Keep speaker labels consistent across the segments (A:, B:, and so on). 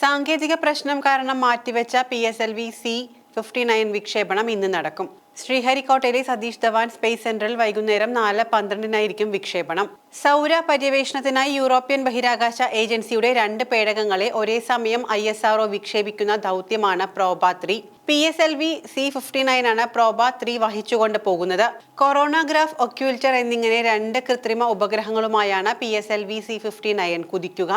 A: സാങ്കേതിക പ്രശ്നം കാരണം മാറ്റിവെച്ച P S L V C fifty nine വിക്ഷേപണം ഇന്ന് നടക്കും. ശ്രീഹരിക്കോട്ടയിലെ സതീഷ് ധവാൻ സ്പേസ് സെന്ററിൽ വൈകുന്നേരം നാല് പന്ത്രണ്ടിനായിരിക്കും വിക്ഷേപണം. സൗര പര്യവേഷണത്തിനായി യൂറോപ്യൻ ബഹിരാകാശ ഏജൻസിയുടെ രണ്ട് പേടകങ്ങളെ ഒരേ സമയം ഐ എസ് ആർഒ വിക്ഷേപിക്കുന്ന ദൗത്യമാണ് Proba three. P S L V C fifty nine ആണ് പ്രോബ ത്രീ വഹിച്ചുകൊണ്ട് പോകുന്നത്. കൊറോണഗ്രാഫ് ഒക്യൂൾച്ചർ എന്നിങ്ങനെ രണ്ട് കൃത്രിമ ഉപഗ്രഹങ്ങളുമായാണ് P S L V C fifty nine കുതിക്കുക.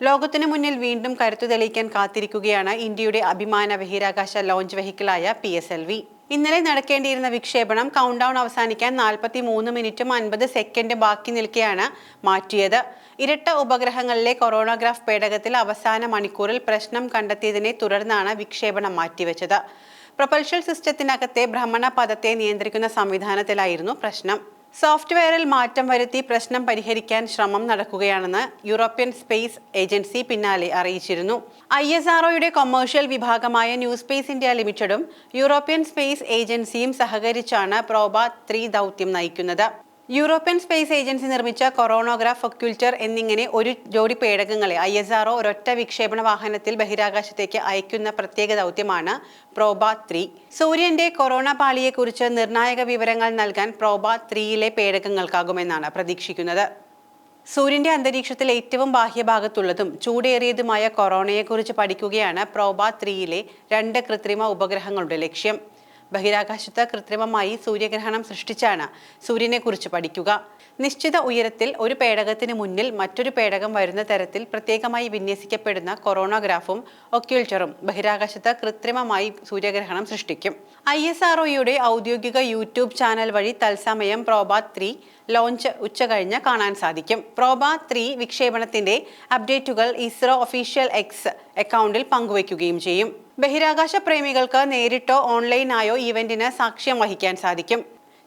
A: ലോകത്തിനു മുന്നിൽ വീണ്ടും കരുത്തു തെളിയിക്കാൻ കാത്തിരിക്കുകയാണ് ഇന്ത്യയുടെ അഭിമാന ബഹിരാകാശ ലോഞ്ച് വെഹിക്കിളായ പി എസ് എൽ വി ഇന്നലെ നടക്കേണ്ടിയിരുന്ന വിക്ഷേപണം കൗണ്ട് ഡൗൺ അവസാനിക്കാൻ നാൽപ്പത്തി മൂന്ന് മിനിറ്റും അൻപത് സെക്കൻഡ് ബാക്കി നിൽക്കെയാണ് മാറ്റിയത്. ഇരട്ട ഉപഗ്രഹങ്ങളിലെ കൊറോണഗ്രാഫ് പേടകത്തിൽ അവസാന മണിക്കൂറിൽ പ്രശ്നം കണ്ടെത്തിയതിനെ തുടർന്നാണ് വിക്ഷേപണം മാറ്റിവെച്ചത്. പ്രൊപ്പൽഷൻ സിസ്റ്റത്തിനകത്തെ ഭ്രമണ പദത്തെ നിയന്ത്രിക്കുന്ന സംവിധാനത്തിലായിരുന്നു പ്രശ്നം. സോഫ്റ്റ്വെയറിൽ മാറ്റം വരുത്തി പ്രശ്നം പരിഹരിക്കാൻ ശ്രമം നടക്കുകയാണെന്ന് യൂറോപ്യൻ സ്പേസ് ഏജൻസി പിന്നാലെ അറിയിച്ചിരുന്നു. ഐ എസ് ആർഒയുടെ കൊമേഴ്ഷ്യൽ വിഭാഗമായ ന്യൂ സ്പേസ് ഇന്ത്യ ലിമിറ്റഡും യൂറോപ്യൻ സ്പേസ് ഏജൻസിയും സഹകരിച്ചാണ് പ്രോബ ത്രീ ദൗത്യം നയിക്കുന്നത്. യൂറോപ്യൻ സ്പേസ് ഏജൻസി നിർമ്മിച്ച കൊറോണോഗ്രാഫ് ഒക്യുൾച്ചർ എന്നിങ്ങനെ ഒരു ജോഡി പേടകങ്ങളെ ഐ എസ് ആർഒ ഒരൊറ്റ വിക്ഷേപണ വാഹനത്തിൽ ബഹിരാകാശത്തേക്ക് അയക്കുന്ന പ്രത്യേക ദൗത്യമാണ് പ്രോബ ത്രീ. സൂര്യന്റെ കൊറോണ പാളിയെക്കുറിച്ച് നിർണായക വിവരങ്ങൾ നൽകാൻ പ്രോബ ത്രീയിലെ പേടകങ്ങൾക്കാകുമെന്നാണ് പ്രതീക്ഷിക്കുന്നത്. സൂര്യന്റെ അന്തരീക്ഷത്തിൽ ഏറ്റവും ബാഹ്യഭാഗത്തുള്ളതും ചൂടേറിയതുമായ കൊറോണയെക്കുറിച്ച് പഠിക്കുകയാണ് പ്രോബ ത്രീയിലെ രണ്ട് കൃത്രിമ ഉപഗ്രഹങ്ങളുടെ ലക്ഷ്യം. ബഹിരാകാശത്ത് കൃത്രിമമായി സൂര്യഗ്രഹണം സൃഷ്ടിച്ചാണ് സൂര്യനെക്കുറിച്ച് പഠിക്കുക. നിശ്ചിത ഉയരത്തിൽ ഒരു പേടകത്തിന് മുന്നിൽ മറ്റൊരു പേടകം വരുന്ന തരത്തിൽ പ്രത്യേകമായി വിന്യസിക്കപ്പെടുന്ന കൊറോണോഗ്രാഫും ഒക്യുൾച്ചറും ബഹിരാകാശത്ത് കൃത്രിമമായി സൂര്യഗ്രഹണം സൃഷ്ടിക്കും. ഐ എസ് ആർ ഒയുടെ ഔദ്യോഗിക യൂട്യൂബ് ചാനൽ വഴി തത്സമയം പ്രോബ ത്രീ ലോഞ്ച് ഉച്ചകഴിഞ്ഞ് കാണാൻ സാധിക്കും. പ്രോബ ത്രീ വിക്ഷേപണത്തിന്റെ അപ്ഡേറ്റുകൾ ഇസ്രോ ഒഫീഷ്യൽ എക്സ് അക്കൗണ്ടിൽ പങ്കുവയ്ക്കുകയും ചെയ്യും. ബഹിരാകാശ പ്രേമികൾക്ക് നേരിട്ടോ ഓൺലൈനായോ ഇവന്റിന് സാക്ഷ്യം വഹിക്കാൻ സാധിക്കും.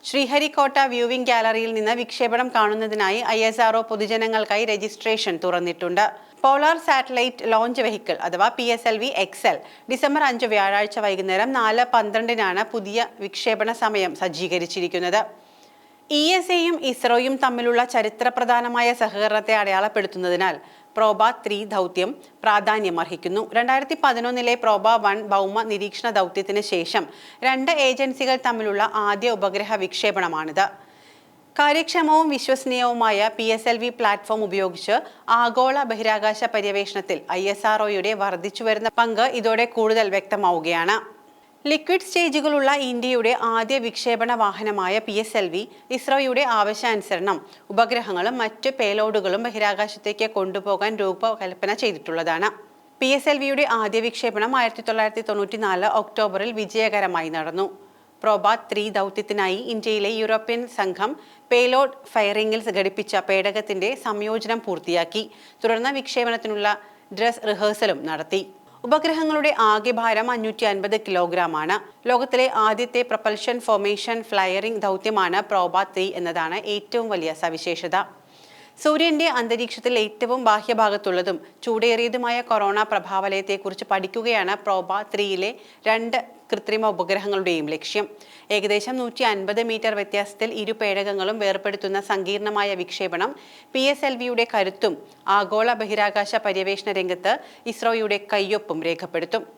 A: ശ്രീഹരിക്കോട്ട വ്യൂവിംഗ് ഗാലറിയിൽ നിന്ന് വിക്ഷേപണം കാണുന്നതിനായി ഐ എസ് ആർഒ പൊതുജനങ്ങൾക്കായി രജിസ്ട്രേഷൻ തുറന്നിട്ടുണ്ട്. പോളാർ സാറ്റലൈറ്റ് ലോഞ്ച് വെഹിക്കിൾ അഥവാ P S L V XL December അഞ്ച് വ്യാഴാഴ്ച വൈകുന്നേരം നാല് പന്ത്രണ്ടിനാണ് പുതിയ വിക്ഷേപണ സമയം സജ്ജീകരിച്ചിരിക്കുന്നത്. ഇ എസ് എയും ഇസ്രോയും തമ്മിലുള്ള ചരിത്രപ്രധാനമായ സഹകരണത്തെ അടയാളപ്പെടുത്തുന്നതിനാൽ പ്രോബ ത്രീ ദൗത്യം പ്രാധാന്യമർഹിക്കുന്നു. രണ്ടായിരത്തി പതിനൊന്നിലെ പ്രോബ വൺ ഭൗമ നിരീക്ഷണ ദൗത്യത്തിന് ശേഷം രണ്ട് ഏജൻസികൾ തമ്മിലുള്ള ആദ്യ ഉപഗ്രഹ വിക്ഷേപണമാണിത്. കാര്യക്ഷമവും വിശ്വസനീയവുമായ P S L V platform ഉപയോഗിച്ച് ആഗോള ബഹിരാകാശ പര്യവേഷണത്തിൽ ഐ എസ് ആർഒയുടെ വർദ്ധിച്ചുവരുന്ന പങ്ക് ഇതോടെ കൂടുതൽ വ്യക്തമാവുകയാണ്. ലിക്വിഡ് സ്റ്റേജുകളുള്ള ഇന്ത്യയുടെ ആദ്യ വിക്ഷേപണ വാഹനമായ പി എസ് എൽ വി ഇസ്രോയുടെ ആവശ്യാനുസരണം ഉപഗ്രഹങ്ങളും മറ്റ് പേലോഡുകളും ബഹിരാകാശത്തേക്ക് കൊണ്ടുപോകാൻ രൂപകൽപ്പന ചെയ്തിട്ടുള്ളതാണ്. പി എസ് എൽ വിയുടെ ആദ്യ വിക്ഷേപണം ആയിരത്തി തൊള്ളായിരത്തി തൊണ്ണൂറ്റി നാല് ഒക്ടോബറിൽ വിജയകരമായി നടന്നു. പ്രോബാ ത്രീ ദൗത്യത്തിനായി ഇന്ത്യയിലെ യൂറോപ്യൻ സംഘം പേലോഡ് ഫയറിംഗിൽ ഘടിപ്പിച്ച പേടകത്തിന്റെ സംയോജനം പൂർത്തിയാക്കി. തുടർന്ന് വിക്ഷേപണത്തിനുള്ള ഡ്രസ് റിഹേഴ്സലും നടത്തി. ഉപഗ്രഹങ്ങളുടെ ആകെ ഭാരം അഞ്ഞൂറ്റി അൻപത് കിലോഗ്രാം ആണ് ലോകത്തിലെ ആദ്യത്തെ പ്രപ്പൽഷൻ ഫോർമേഷൻ ഫ്ലയറിംഗ് ദൗത്യമാണ് പ്രോബ ത്രീ എന്നതാണ് ഏറ്റവും വലിയ സവിശേഷത. സൂര്യന്റെ അന്തരീക്ഷത്തിൽ ഏറ്റവും ബാഹ്യഭാഗത്തുള്ളതും ചൂടേറിയതുമായ കൊറോണ പ്രഭാവലയത്തെക്കുറിച്ച് പഠിക്കുകയാണ് പ്രോബ ത്രീയിലെ രണ്ട് കൃത്രിമ ഉപഗ്രഹങ്ങളുടെയും ലക്ഷ്യം. ഏകദേശം നൂറ്റി അൻപത് മീറ്റർ വ്യത്യാസത്തിൽ ഇരു പേടകങ്ങളും വേർപ്പെടുത്തുന്ന സങ്കീർണമായ വിക്ഷേപണം. പി എസ് എൽ വിയുടെ കരുത്തും ആഗോള ബഹിരാകാശ പര്യവേഷണ രംഗത്ത് ഇസ്രോയുടെ കയ്യൊപ്പും രേഖപ്പെടുത്തും.